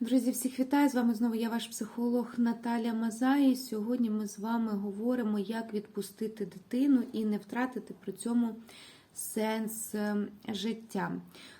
Друзі, всіх вітаю! З вами знову я ваш психолог Наталя Мазай. Сьогодні ми з вами говоримо, як відпустити дитину і не втратити при цьому сенс е, життя.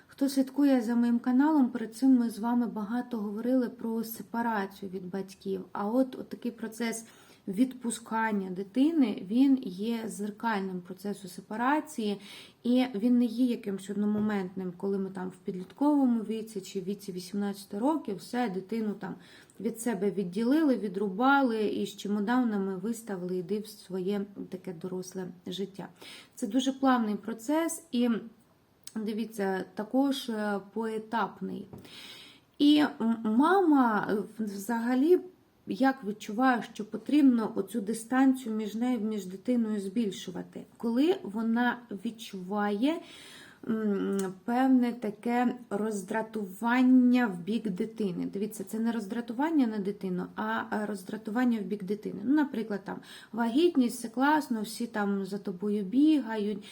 Хто слідкує за моїм каналом, перед цим ми з вами багато говорили про сепарацію від батьків. А от, от такий процес відпускання дитини він є зеркальним процесу сепарації, і він не є якимось одномоментним, коли ми там в підлітковому віці чи в віці 18 років все дитину там від себе відділили, відрубали і з чемоданами виставили йди в своє таке доросле життя. Це дуже плавний процес і дивіться, також е, поетапний. І мама е, взагалі як відчуваю, що потрібно оцю дистанцію між нею між дитиною збільшувати, коли вона відчуває певне таке роздратування в бік дитини. Дивіться, це не роздратування на дитину, а роздратування в бік дитини. Ну, Наприклад, там вагітність, все класно, всі там за тобою бігають,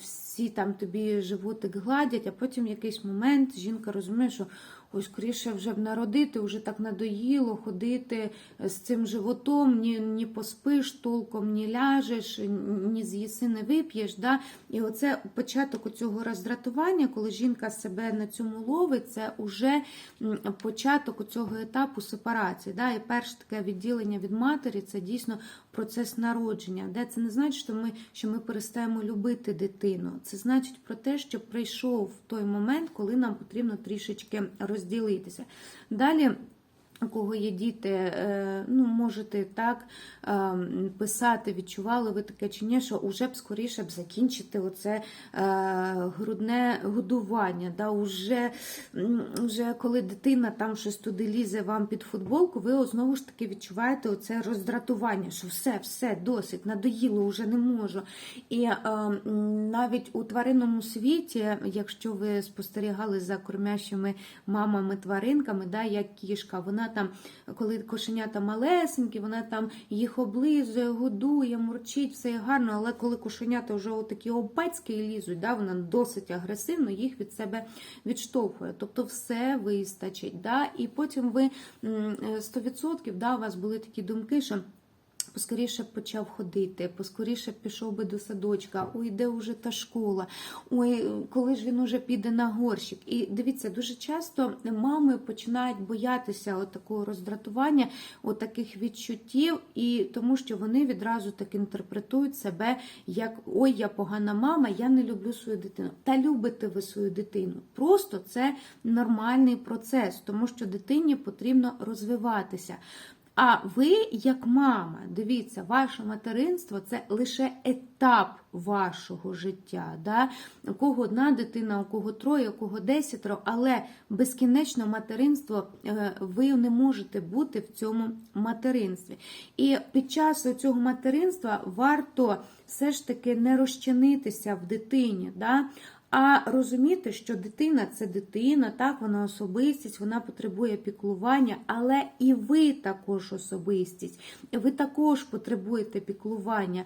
всі там тобі животик гладять, а потім якийсь момент жінка розуміє, що ось скоріше вже б народити, вже так надоїло ходити з цим животом, ні ні поспиш толком, ні ляжеш, ні з'їси, не вип'єш. Да? І оце початок цього роздратування, коли жінка себе на цьому ловить, це вже початок цього етапу сепарації. Да? І перше таке відділення від матері це дійсно процес народження. Де Це не значить, що ми, що ми перестаємо любити дитину. Це значить про те, що прийшов той момент, коли нам потрібно трішечки розділитися. Далі. У кого є діти, е, ну, можете так е, писати, відчували ви таке чи ні, що вже б скоріше б закінчити оце е, грудне годування. Да, уже, вже коли дитина там щось туди лізе вам під футболку, ви знову ж таки відчуваєте оце роздратування, що все, все, досить, надоїло, вже не можу. І навіть у тваринному світі, якщо ви спостерігали за кормящими мамами-тваринками, да, як кішка, вона там, коли кошенята малесенькі, вона там їх облизує, годує, мурчить, все гарно, але коли кошенята вже такі опецькі лізуть, да, вона досить агресивно їх від себе відштовхує. Тобто все вистачить. Да, І потім ви 100% да, у вас були такі думки, що поскоріше почав ходити, поскоріше пішов би до садочка, ой, де вже та школа, ой, коли ж він уже піде на горщик. І дивіться, дуже часто мами починають боятися от такого роздратування, от таких відчуттів, і тому що вони відразу так інтерпретують себе як ой, я погана мама, я не люблю свою дитину. Та любите ви свою дитину. Просто це нормальний процес, тому що дитині потрібно розвиватися. А ви, як мама, дивіться, ваше материнство це лише етап вашого життя. Да? У кого одна дитина, у кого троє, у кого десятеро, але безкінечно материнство е, ви не можете бути в цьому материнстві. І під час цього материнства варто все ж таки не розчинитися в дитині. Да? А розуміти, що дитина це дитина, так, вона особистість, вона потребує піклування, але і ви також особистість, ви також потребуєте піклування.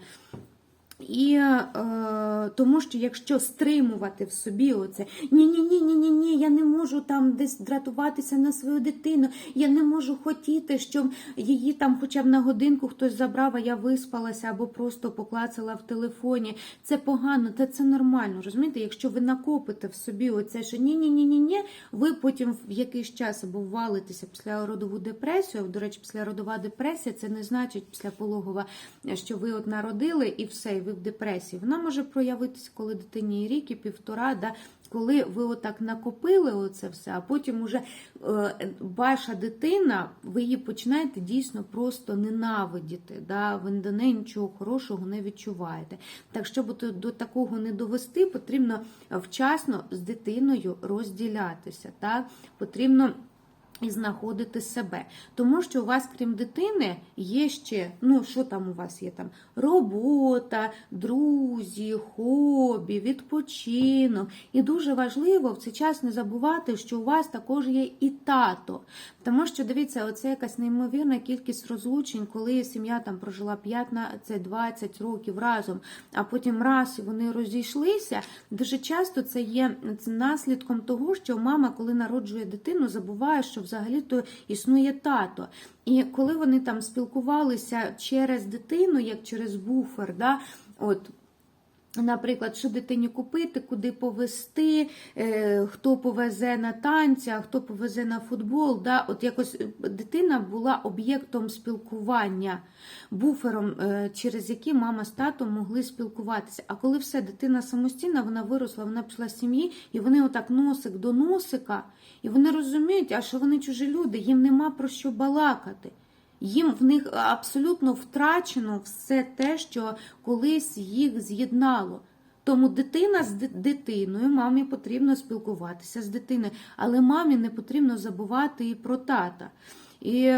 І е, тому що якщо стримувати в собі оце ні-ні-ні, ні ні ні я не можу там десь дратуватися на свою дитину, я не можу хотіти, щоб її там хоча б на годинку хтось забрав, а я виспалася або просто поклацала в телефоні. Це погано, це це нормально. розумієте? Якщо ви накопите в собі оце, що ні-ні-ні, ні ні ви потім в якийсь час або валитеся після родову депресію. До речі, після родова депресія це не значить після пологова, що ви от народили і все. і ви в депресії. Вона може проявитися, коли дитині рік і півтора, да, коли ви отак накопили оце все, а потім уже е, ваша дитина, ви її починаєте дійсно просто ненавидіти. Да, Ви до неї нічого хорошого не відчуваєте. Так, щоб до такого не довести, потрібно вчасно з дитиною розділятися. Да? Потрібно і знаходити себе. Тому що у вас, крім дитини, є ще, ну, що там у вас є там? Робота, друзі, хобі, відпочинок. І дуже важливо в цей час не забувати, що у вас також є і тато. Тому що, дивіться, оце якась неймовірна кількість розлучень, коли сім'я там прожила 15-20 років разом, а потім раз і вони розійшлися. Дуже часто це є наслідком того, що мама, коли народжує дитину, забуває, що взагалі взагалі-то існує тато. І коли вони там спілкувалися через дитину, як через буфер, да, от. Наприклад, що дитині купити, куди повезти, е, хто повезе на танці, а хто повезе на футбол. Да? От якось е, дитина була об'єктом спілкування, буфером, е, через який мама з татом могли спілкуватися. А коли все, дитина самостійна, вона виросла, вона пішла з сім'ї, і вони отак носик до носика, і вони розуміють, а що вони чужі люди, їм нема про що балакати. Їм в них абсолютно втрачено все те, що колись їх з'єднало. Тому дитина з дитиною, мамі потрібно спілкуватися з дитиною, але мамі не потрібно забувати і про тата. І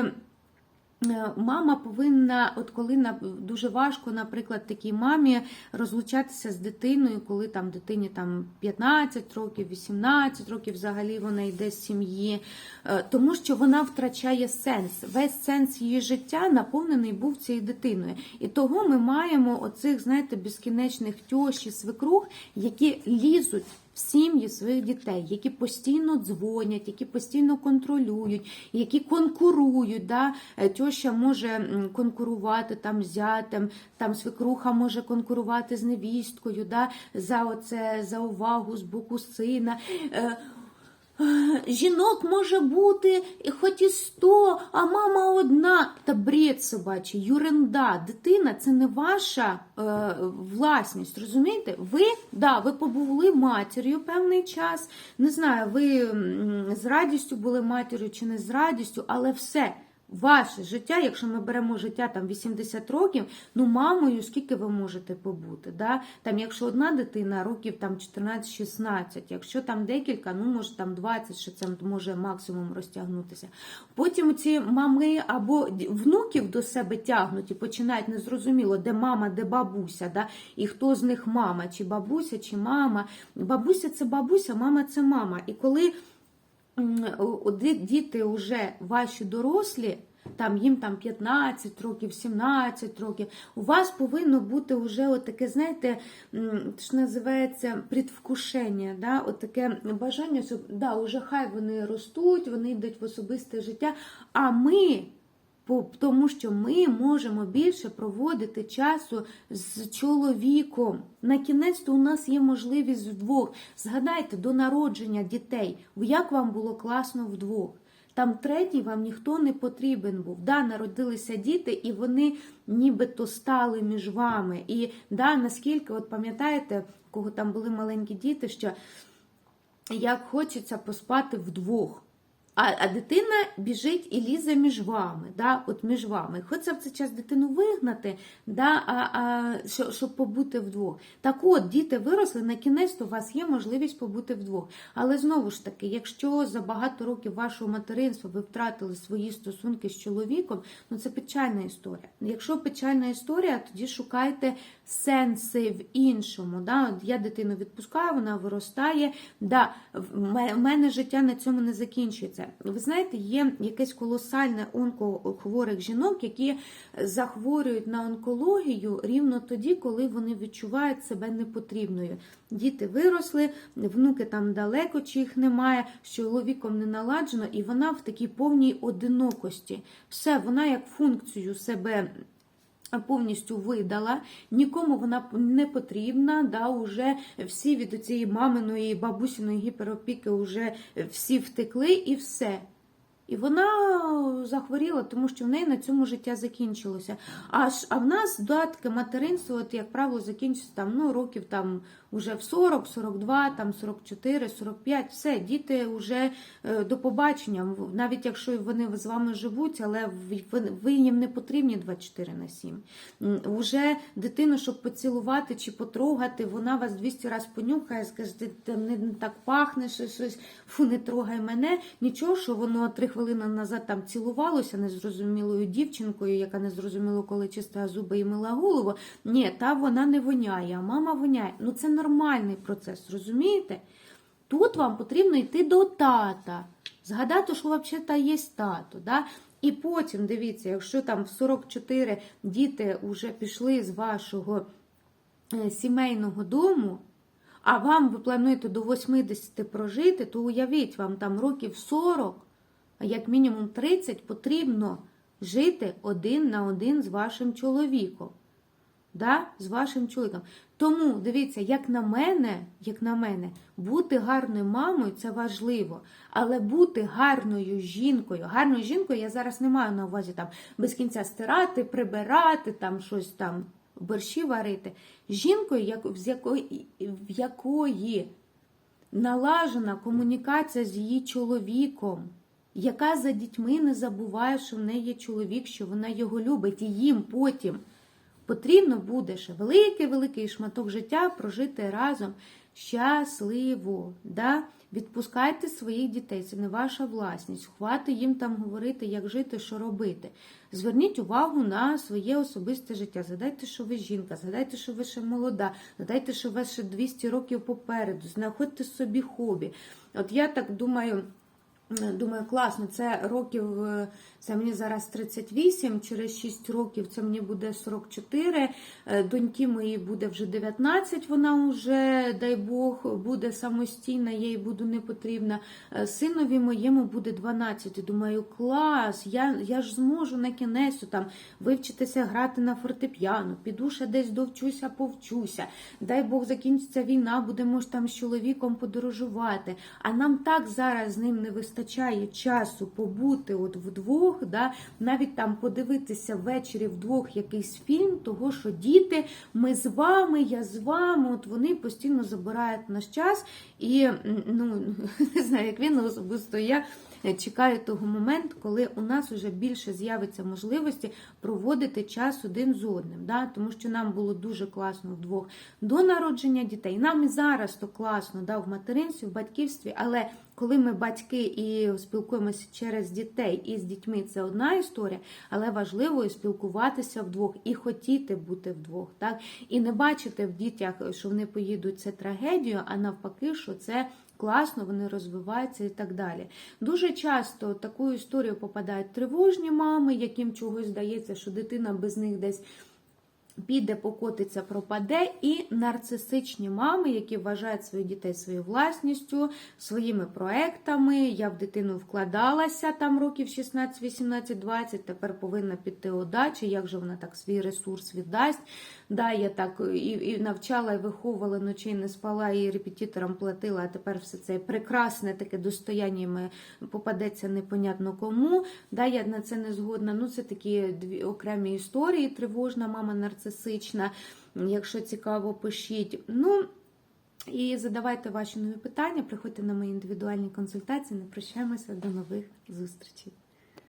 мама повинна, от коли на дуже важко, наприклад, такій мамі розлучатися з дитиною, коли там дитині там 15 років, 18 років, взагалі вона йде з сім'ї, е, тому що вона втрачає сенс. Весь сенс її життя наповнений був цією дитиною. І того ми маємо оцих, знаєте, безкінечних тьощ і свекрух, які лізуть в сім'ї своїх дітей, які постійно дзвонять, які постійно контролюють, які конкурують. Да? Е, Тьоща може конкурувати там з зятем, там свекруха може конкурувати з невісткою, да? за оце за увагу з боку сина. Е, Е, Жінок може бути хоч і а мама одна. Та бред собачий, юренда. Дитина це не ваша е, власність. Розумієте? Ви да, ви побули матір'ю певний час. Не знаю, ви з радістю були матір'ю чи не з радістю, але все. Ваше життя, якщо ми беремо життя там 80 років, ну мамою скільки ви можете побути? Да? Там, якщо одна дитина, років там 14-16, якщо там декілька, ну може там 20, що це може максимум розтягнутися. Потім ці мами або внуків до себе тягнуть і починають незрозуміло, де мама, де бабуся, да? і хто з них мама, чи бабуся, чи мама. Бабуся це бабуся, мама це мама. І коли діти вже ваші дорослі, там їм там 15 років, 17 років, у вас повинно бути вже отаке, знаєте, що називається предвкушення, да? отаке таке бажання, що да, уже хай вони ростуть, вони йдуть в особисте життя, а ми. Тому що ми можемо більше проводити часу з чоловіком. На кінець то у нас є можливість вдвох. Згадайте до народження дітей, як вам було класно вдвох. Там третій вам ніхто не потрібен був. Да, народилися діти, і вони нібито стали між вами. І да, наскільки, от пам'ятаєте, кого там були маленькі діти, що як хочеться поспати вдвох. А, а дитина біжить і лізе між вами, да, от між вами. Хочеться в цей час дитину вигнати, да, а, а, щоб, щоб побути вдвох. Так от, діти виросли, на кінець то у вас є можливість побути вдвох. Але знову ж таки, якщо за багато років вашого материнства ви втратили свої стосунки з чоловіком, ну це печальна історія. Якщо печальна історія, тоді шукайте сенси в іншому. Да? От Я дитину відпускаю, вона виростає. Да, мене життя на цьому не закінчується. Ви знаєте, є якесь колосальне онкохворих жінок, які захворюють на онкологію рівно тоді, коли вони відчувають себе непотрібною. Діти виросли, внуки там далеко, чи їх немає, з чоловіком не наладжено, і вона в такій повній одинокості. Все, вона як функцію себе повністю видала, нікому вона не потрібна, да, уже всі від цієї маминої бабусіної гіперопіки вже всі втекли і все. І вона захворіла, тому що в неї на цьому життя закінчилося. А, ж, а в нас додатки материнства, от, як правило, закінчується там, ну, років там уже в 40, 42, там 44, 45, все, діти вже е, до побачення. Навіть якщо вони з вами живуть, але ви, їм не потрібні 24 на 7. М, Уже дитину, щоб поцілувати чи потрогати, вона вас 200 разів понюхає, скаже, ти не, так пахнеш, щось, фу, не трогай мене. Нічого, що воно три хвилини назад там цілувалося незрозумілою дівчинкою, яка незрозуміло, коли чистила зуби і мила голову. Ні, та вона не воняє, а мама воняє. Ну це нормальний процес, розумієте? Тут вам потрібно йти до тата. Згадати, що взагалі є тато. Да? І потім, дивіться, якщо там в 44 діти вже пішли з вашого е, сімейного дому, а вам ви плануєте до 80 прожити, то уявіть, вам там років 40, а як мінімум 30 потрібно жити один на один з вашим чоловіком. Да? З вашим чоловіком. Тому дивіться, як на мене, як на мене, бути гарною мамою це важливо. Але бути гарною жінкою, гарною жінкою я зараз не маю на увазі там без кінця стирати, прибирати, там щось там борщі варити. Жінкою, як, з якої, в якої налажена комунікація з її чоловіком, яка за дітьми не забуває, що в неї є чоловік, що вона його любить, і їм потім потрібно буде ще великий-великий шматок життя прожити разом щасливо. Да? Відпускайте своїх дітей, це не ваша власність. Хвати їм там говорити, як жити, що робити. Зверніть увагу на своє особисте життя. Згадайте, що ви жінка, згадайте, що ви ще молода, згадайте, що у вас ще 200 років попереду. Знаходьте собі хобі. От я так думаю. Думаю, класно, це років, е, це мені зараз 38, через 6 років це мені буде 44, е, доньки моїй буде вже 19, вона вже, дай Бог, буде самостійна, їй буду не потрібна. Е, Синові моєму буде 12. Думаю, клас, я я ж зможу на кінець там вивчитися грати на фортепіано, піду ще десь довчуся, повчуся. Дай Бог закінчиться війна, будемо ж там з чоловіком подорожувати. А нам так зараз з ним не вистачає часу побути от вдвох, да, навіть там подивитися ввечері вдвох якийсь фільм, того що діти, ми з вами, я з вами, от вони постійно забирають наш час. І ну не знаю, як він особисто я. Чекаю того моменту, коли у нас вже більше з'явиться можливості проводити час один з одним. Да? Тому що нам було дуже класно вдвох до народження дітей. Нам і зараз то класно да, в материнстві, в батьківстві, але коли ми батьки і спілкуємося через дітей і з дітьми, це одна історія, але важливо і спілкуватися вдвох і хотіти бути вдвох, так і не бачити в дітях, що вони поїдуть це трагедію, а навпаки, що це. Класно, вони розвиваються і так далі. Дуже часто таку історію попадають тривожні мами, яким чогось здається, що дитина без них десь піде, покотиться, пропаде, і нарцисичні мами, які вважають своїх дітей своєю власністю, своїми проектами. Я в дитину вкладалася там років 16, 18, 20, тепер повинна піти удачі, як же вона так свій ресурс віддасть. Да, я так і, і навчала, і виховувала ночі, не спала, і репетиторам платила, а тепер все це прекрасне таке достояння попадеться непонятно кому. Да, я на це не згодна. Ну, це такі дві окремі історії. Тривожна мама нарцисична. Якщо цікаво, пишіть. Ну, і задавайте ваші нові питання, приходьте на мої індивідуальні консультації. Не прощаємося до нових зустрічей.